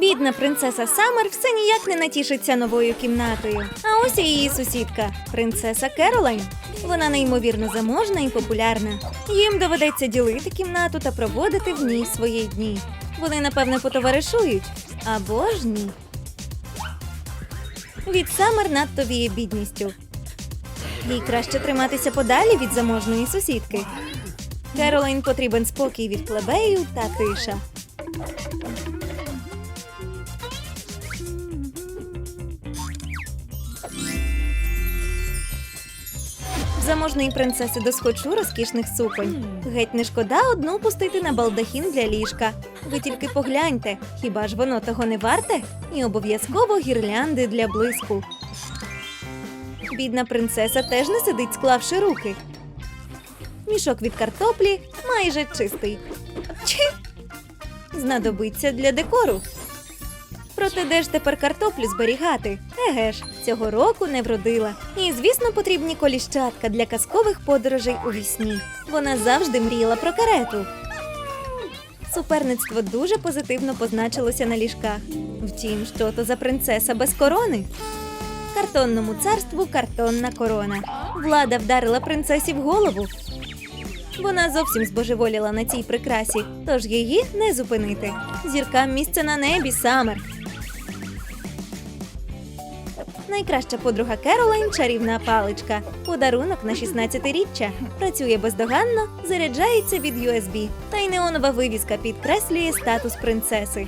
Бідна принцеса Самер все ніяк не натішиться новою кімнатою. А ось і її сусідка, принцеса Керолайн. Вона неймовірно заможна і популярна. Їм доведеться ділити кімнату та проводити в ній свої дні. Вони, напевне, потоваришують або ж ні. Від Самер надто віє бідністю. Їй краще триматися подалі від заможної сусідки. Керолайн потрібен спокій від плебеїв та тиша. Заможної принцеси досхочу розкішних суконь. Геть не шкода одну пустити на балдахін для ліжка. Ви тільки погляньте, хіба ж воно того не варте? І обов'язково гірлянди для блиску. Бідна принцеса теж не сидить, склавши руки. Мішок від картоплі майже чистий. Чи знадобиться для декору. Проте де ж тепер картоплю зберігати? Еге ж, цього року не вродила. І, звісно, потрібні коліщатка для казкових подорожей у вісні. Вона завжди мріяла про карету. Суперництво дуже позитивно позначилося на ліжках. Втім, що то за принцеса без корони? Картонному царству картонна корона. Влада вдарила принцесі в голову. Вона зовсім збожеволіла на цій прикрасі, тож її не зупинити. Зіркам місце на небі, Самер. Найкраща подруга Керолайн чарівна паличка. Подарунок на 16-річчя. Працює бездоганно, заряджається від USB. Та й неонова вивіска підкреслює статус принцеси.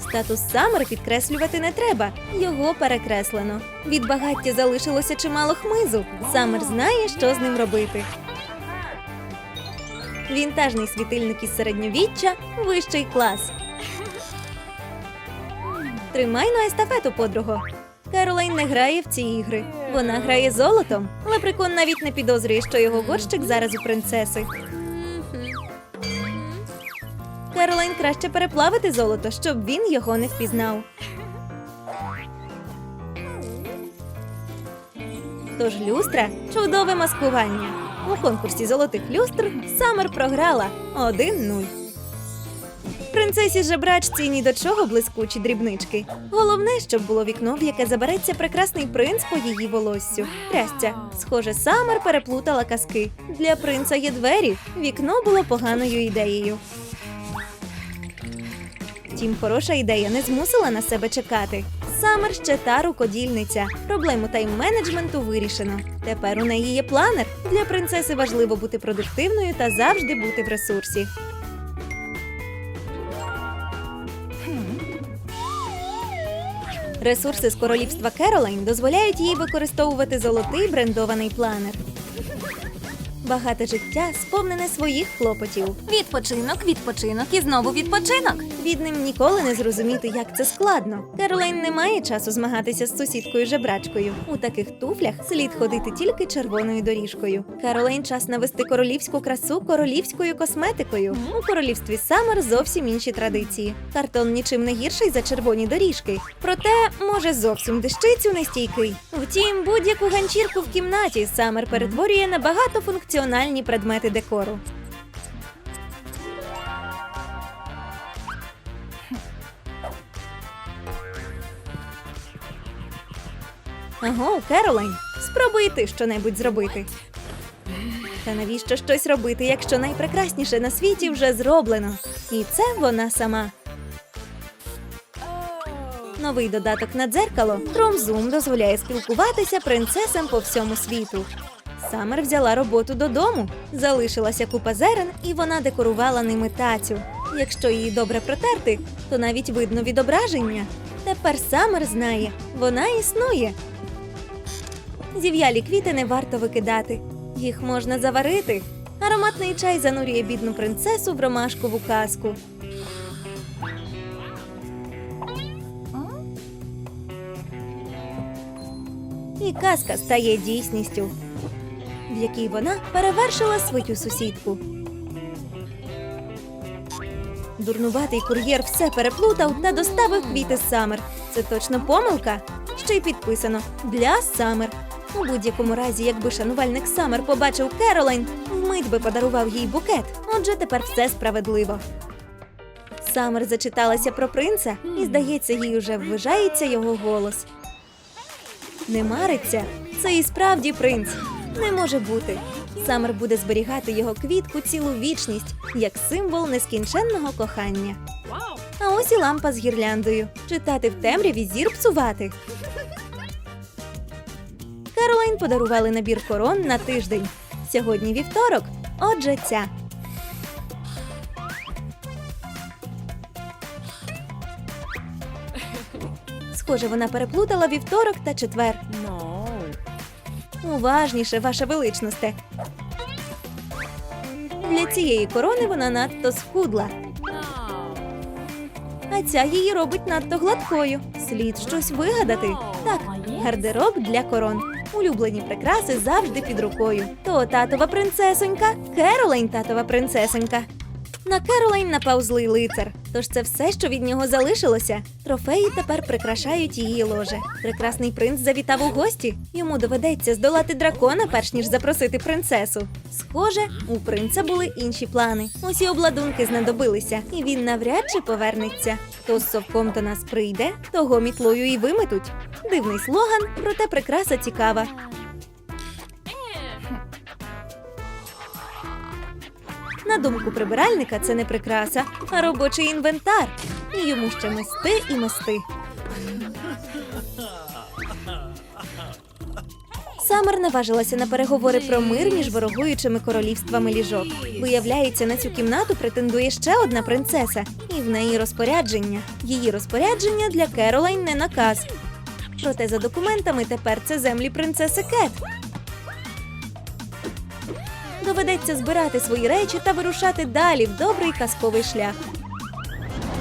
Статус Самер підкреслювати не треба. Його перекреслено. Від багаття залишилося чимало хмизу. Самер знає, що з ним робити. Вінтажний світильник із середньовіччя вищий клас. Тримай на естафету, подруго. Керолайн не грає в ці ігри. Вона грає золотом. Лепрекон навіть не підозрює, що його горщик зараз у принцеси. Керолайн краще переплавити золото, щоб він його не впізнав. Тож люстра чудове маскування. У конкурсі золотих люстр Самер програла 1-0. Принцесі жебрачці ні до чого блискучі дрібнички. Головне, щоб було вікно, в яке забереться прекрасний принц по її волоссю. Трястя. Схоже, Самер переплутала казки. Для принца є двері. Вікно було поганою ідеєю. Втім, хороша ідея не змусила на себе чекати. Самер ще та рукодільниця. Проблему тайм-менеджменту вирішено. Тепер у неї є планер. Для принцеси важливо бути продуктивною та завжди бути в ресурсі. Ресурси з королівства Керолайн дозволяють їй використовувати золотий брендований планер. Багате життя сповнене своїх клопотів. Відпочинок, відпочинок і знову відпочинок. Бідним ніколи не зрозуміти, як це складно. Керолайн не має часу змагатися з сусідкою жебрачкою. У таких туфлях слід ходити тільки червоною доріжкою. Керолайн час навести королівську красу королівською косметикою. У королівстві Самер зовсім інші традиції. Картон нічим не гірший за червоні доріжки. Проте може зовсім дещицю нестійкий. Втім, будь-яку ганчірку в кімнаті Самер перетворює на багатофункціональні предмети декору. Аго, Керолайн, спробуй ти щонебудь зробити. Та навіщо щось робити, якщо найпрекрасніше на світі вже зроблено? І це вона сама. Новий додаток на дзеркало Тромзум дозволяє спілкуватися принцесам по всьому світу. Самер взяла роботу додому, залишилася купа зерен, і вона декорувала ними тацю. Якщо її добре протерти, то навіть видно відображення. Тепер Самер знає, вона існує. Зів'ялі квіти не варто викидати. Їх можна заварити. Ароматний чай занурює бідну принцесу в ромашкову казку. І казка стає дійсністю, в якій вона перевершила свою сусідку. Дурнуватий кур'єр все переплутав та доставив квіти Самер. Це точно помилка. Ще й підписано для Самер. У будь-якому разі, якби шанувальник Самер побачив Керолайн, вмить би подарував їй букет. Отже, тепер все справедливо. Самер зачиталася про принца, і, здається, їй уже ввижається його голос. Не мариться, це і справді принц. Не може бути. Самер буде зберігати його квітку цілу вічність, як символ нескінченного кохання. А ось і лампа з гірляндою. Читати в темряві зір псувати. Каролайн подарували набір корон на тиждень. Сьогодні вівторок. Отже, ця. Схоже, вона переплутала вівторок та четвер. No. Уважніше, ваша величносте. Для цієї корони вона надто схудла, а ця її робить надто гладкою. Слід щось вигадати. Так, гардероб для корон. Улюблені прикраси завжди під рукою. То татова принцесонька, Керолайн татова принцесонька. На Керолайн напав злий лицар. Тож це все, що від нього залишилося. Трофеї тепер прикрашають її ложе. Прекрасний принц завітав у гості. Йому доведеться здолати дракона, перш ніж запросити принцесу. Схоже, у принца були інші плани. Усі обладунки знадобилися, і він навряд чи повернеться. Хто з совком до нас прийде, того мітлою і виметуть. Дивний слоган, проте прикраса цікава. На думку прибиральника, це не прикраса, а робочий інвентар. І йому ще мести і мести. Самер наважилася на переговори про мир між ворогуючими королівствами ліжок. Виявляється, на цю кімнату претендує ще одна принцеса, і в неї розпорядження. Її розпорядження для Керолайн не наказ. Проте за документами тепер це землі принцеси Кет. Доведеться збирати свої речі та вирушати далі в добрий казковий шлях.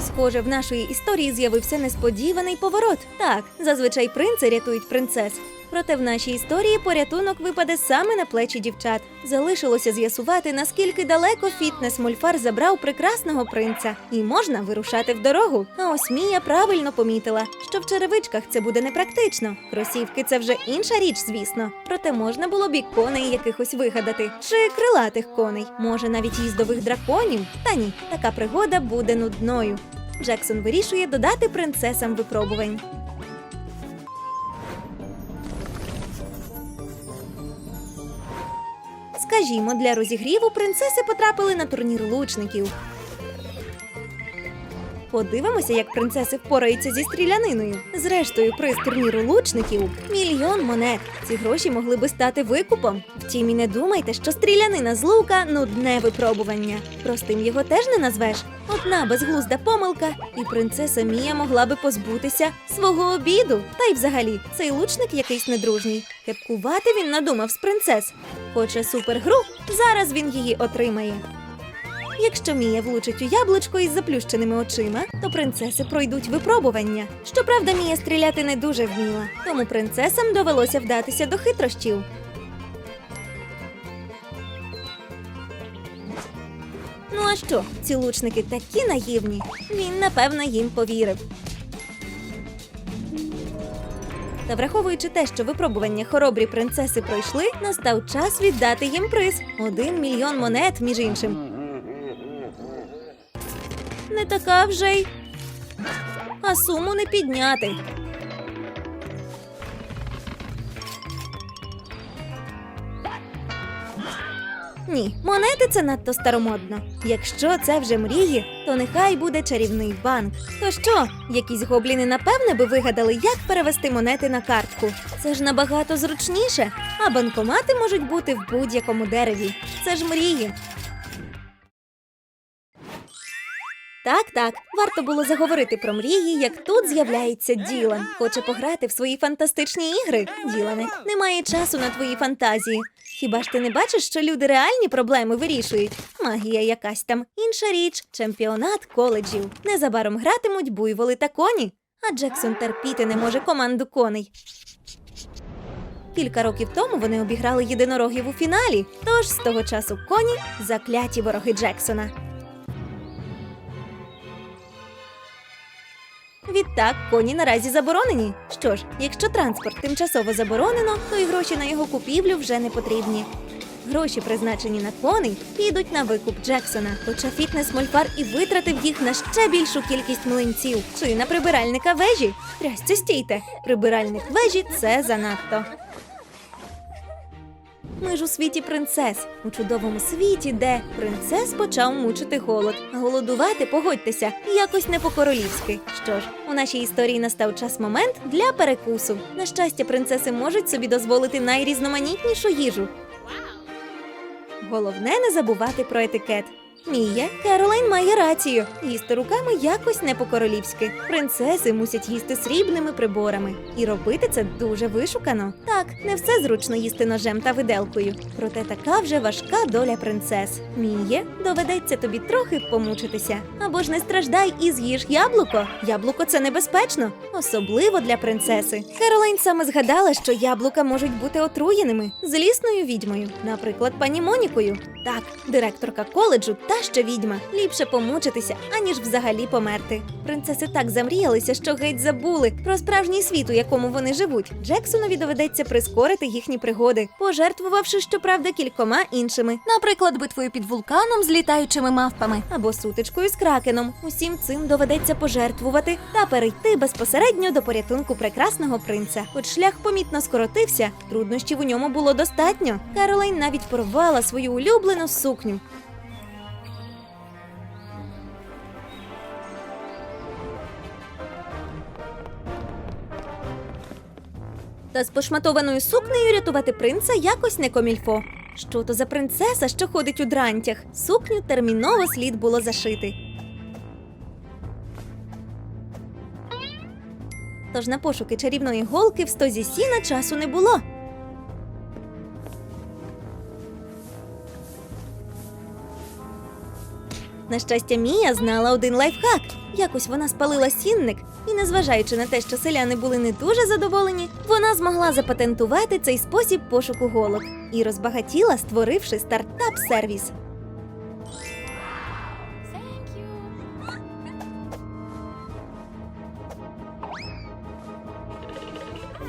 Схоже, в нашої історії з'явився несподіваний поворот. Так, зазвичай принци рятують принцес. Проте в нашій історії порятунок випаде саме на плечі дівчат. Залишилося з'ясувати, наскільки далеко фітнес Мольфар забрав прекрасного принца, і можна вирушати в дорогу. А ось Мія правильно помітила, що в черевичках це буде непрактично. Кросівки це вже інша річ, звісно. Проте можна було б і коней якихось вигадати, чи крилатих коней, може навіть їздових драконів. Та ні, така пригода буде нудною. Джексон вирішує додати принцесам випробувань. Скажімо, для розігріву принцеси потрапили на турнір лучників. Подивимося, як принцеси впораються зі стріляниною. Зрештою, приз турніру лучників мільйон монет. Ці гроші могли би стати викупом. Втім, і не думайте, що стрілянина з лука нудне випробування. Простим його теж не назвеш. Одна безглузда помилка, і принцеса Мія могла би позбутися свого обіду. Та й взагалі, цей лучник якийсь недружній. Кепкувати він надумав з принцес. Хоче супергру, зараз він її отримає. Якщо Мія влучить у яблучко із заплющеними очима, то принцеси пройдуть випробування. Щоправда, Мія стріляти не дуже вміла, тому принцесам довелося вдатися до хитрощів. Ну а що, ці лучники такі наївні? Він, напевно, їм повірив. Та враховуючи те, що випробування хоробрі принцеси пройшли, настав час віддати їм приз один мільйон монет, між іншим. Не така вже й. А суму не підняти. Ні, монети це надто старомодно. Якщо це вже мрії, то нехай буде чарівний банк. То що, якісь гобліни напевне би вигадали, як перевести монети на картку. Це ж набагато зручніше, а банкомати можуть бути в будь-якому дереві. Це ж мрії. Так, так, варто було заговорити про мрії, як тут з'являється Ділан. Хоче пограти в свої фантастичні ігри. Ділане, немає часу на твої фантазії. Хіба ж ти не бачиш, що люди реальні проблеми вирішують? Магія якась там, інша річ, чемпіонат коледжів. Незабаром гратимуть буйволи та коні. А Джексон терпіти не може команду коней. Кілька років тому вони обіграли єдинорогів у фіналі. Тож з того часу коні закляті вороги Джексона. Відтак, коні наразі заборонені. Що ж, якщо транспорт тимчасово заборонено, то і гроші на його купівлю вже не потрібні. Гроші, призначені на коней, підуть на викуп Джексона. Хоча фітнес мольфар і витратив їх на ще більшу кількість млинців. Чи на прибиральника вежі? Трясця стійте. Прибиральник вежі це занадто. Ми ж у світі принцес, у чудовому світі, де принцес почав мучити голод. Голодувати, погодьтеся, якось не по-королівськи. Що ж, у нашій історії настав час момент для перекусу. На щастя, принцеси можуть собі дозволити найрізноманітнішу їжу. Головне не забувати про етикет. Мія, Керолайн має рацію. Їсти руками якось не по-королівськи. Принцеси мусять їсти срібними приборами. І робити це дуже вишукано. Так, не все зручно їсти ножем та виделкою. Проте така вже важка доля принцес. Міє, доведеться тобі трохи помучитися. Або ж не страждай і з'їж яблуко. Яблуко це небезпечно, особливо для принцеси. Керолайн саме згадала, що яблука можуть бути отруєними злісною відьмою, наприклад, пані Монікою. Так, директорка коледжу та ще відьма. Ліпше помучитися, аніж взагалі померти. Принцеси так замріялися, що геть забули про справжній світ, у якому вони живуть. Джексонові доведеться прискорити їхні пригоди, пожертвувавши, щоправда, кількома іншими, наприклад, битвою під вулканом з літаючими мавпами або сутичкою з кракеном. Усім цим доведеться пожертвувати та перейти безпосередньо до порятунку прекрасного принца. Хоч шлях помітно скоротився, труднощів у ньому було достатньо. Каролайн навіть порвала свою улюблену сукню. Та з пошматованою сукнею рятувати принца якось не комільфо. Що то за принцеса, що ходить у дрантях? Сукню терміново слід було зашити. Тож на пошуки чарівної голки в стозі сіна часу не було. На щастя, Мія знала один лайфхак. Якось вона спалила сінник, і, незважаючи на те, що селяни були не дуже задоволені, вона змогла запатентувати цей спосіб пошуку голок і розбагатіла, створивши стартап-сервіс.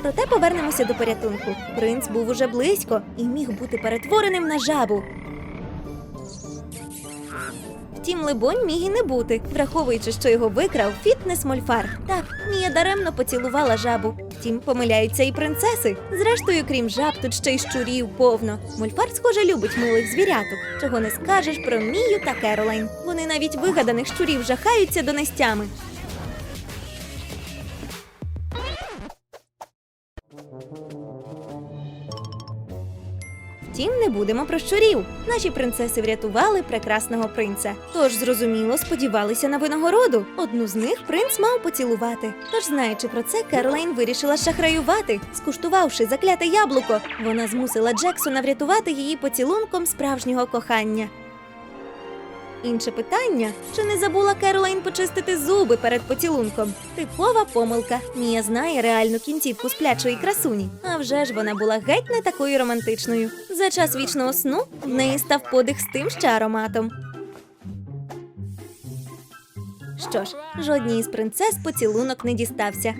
Проте повернемося до порятунку. Принц був уже близько і міг бути перетвореним на жабу. Втім, либонь міг і не бути, враховуючи, що його викрав фітнес мольфар. Так, Мія даремно поцілувала жабу. Втім, помиляються і принцеси. Зрештою, крім жаб, тут ще й щурів повно. Мольфар, схоже, любить милих звіряток. Чого не скажеш про Мію та Керолайн. Вони навіть вигаданих щурів жахаються донестями. Втім, не будемо про щурів. Наші принцеси врятували прекрасного принца. Тож, зрозуміло, сподівалися на винагороду. Одну з них принц мав поцілувати. Тож, знаючи про це, Керлейн вирішила шахраювати. Скуштувавши закляте яблуко, вона змусила Джексона врятувати її поцілунком справжнього кохання. Інше питання: чи не забула Керолайн почистити зуби перед поцілунком? Типова помилка. Мія знає реальну кінцівку сплячої красуні. А вже ж вона була геть не такою романтичною. За час вічного сну в неї став подих з тим ще ароматом. Що ж, жодній із принцес поцілунок не дістався.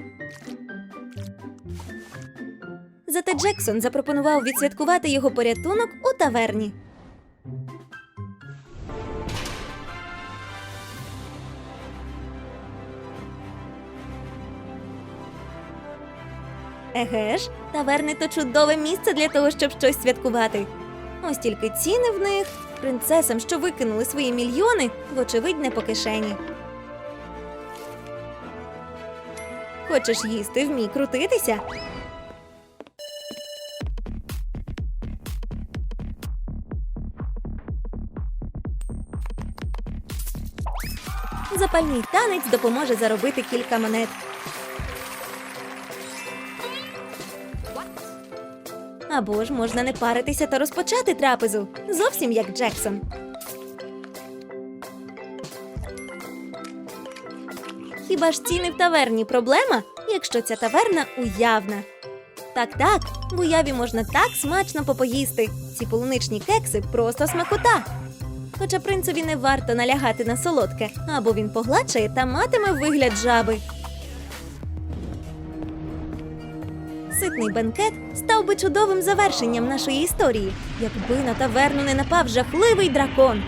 Зате Джексон запропонував відсвяткувати його порятунок у таверні. Еге ж, таверни то чудове місце для того, щоб щось святкувати. Ось тільки ціни в них принцесам, що викинули свої мільйони, вочевидь не по кишені. Хочеш їсти, вмій крутитися. Запальний танець допоможе заробити кілька монет. Або ж можна не паритися та розпочати трапезу. Зовсім як Джексон. Хіба ж ціни в таверні проблема, якщо ця таверна уявна? Так, так, в уяві можна так смачно попоїсти. Ці полуничні кекси просто смакота. Хоча принцеві не варто налягати на солодке, або він погладшає та матиме вигляд жаби. Ненаситний бенкет став би чудовим завершенням нашої історії, якби на таверну не напав жахливий дракон.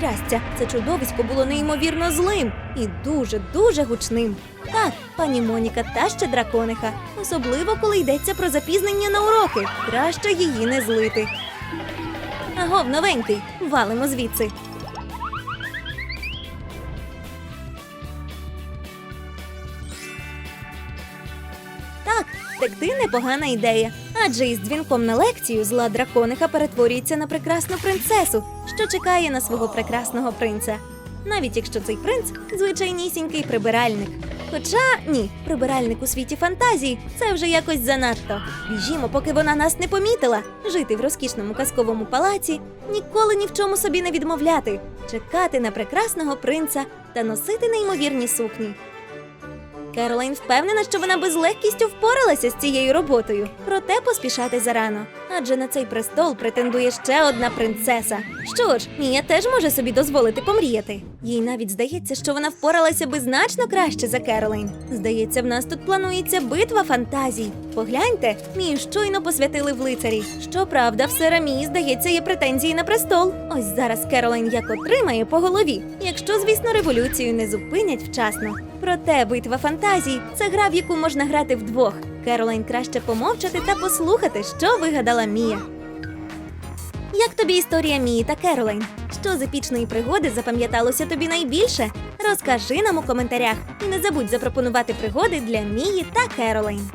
Трястя, це чудовисько було неймовірно злим і дуже дуже гучним. Так, пані Моніка та ще дракониха, особливо коли йдеться про запізнення на уроки. Краще її не злити. Агов, новенький, валимо звідси. Втекти непогана ідея. Адже із дзвінком на лекцію зла дракониха перетворюється на прекрасну принцесу, що чекає на свого прекрасного принца. Навіть якщо цей принц звичайнісінький прибиральник. Хоча ні, прибиральник у світі фантазії це вже якось занадто. Біжімо, поки вона нас не помітила. Жити в розкішному казковому палаці, ніколи ні в чому собі не відмовляти, чекати на прекрасного принца та носити неймовірні сукні. Керолайн впевнена, що вона би з легкістю впоралася з цією роботою, проте поспішати зарано. Адже на цей престол претендує ще одна принцеса. Що ж, Мія теж може собі дозволити помріяти. Їй навіть здається, що вона впоралася би значно краще за Керолайн. Здається, в нас тут планується битва фантазій. Погляньте, Мію щойно посвятили в лицарі. Щоправда, в сера Мії, здається, є претензії на престол. Ось зараз Керолайн як отримає по голові, якщо, звісно, революцію не зупинять вчасно. Проте битва фантазій це гра, в яку можна грати вдвох. Керолайн краще помовчати та послухати, що вигадала Мія. Як тобі історія Мії та Керолайн? Що з епічної пригоди запам'яталося тобі найбільше? Розкажи нам у коментарях і не забудь запропонувати пригоди для Мії та Керолайн.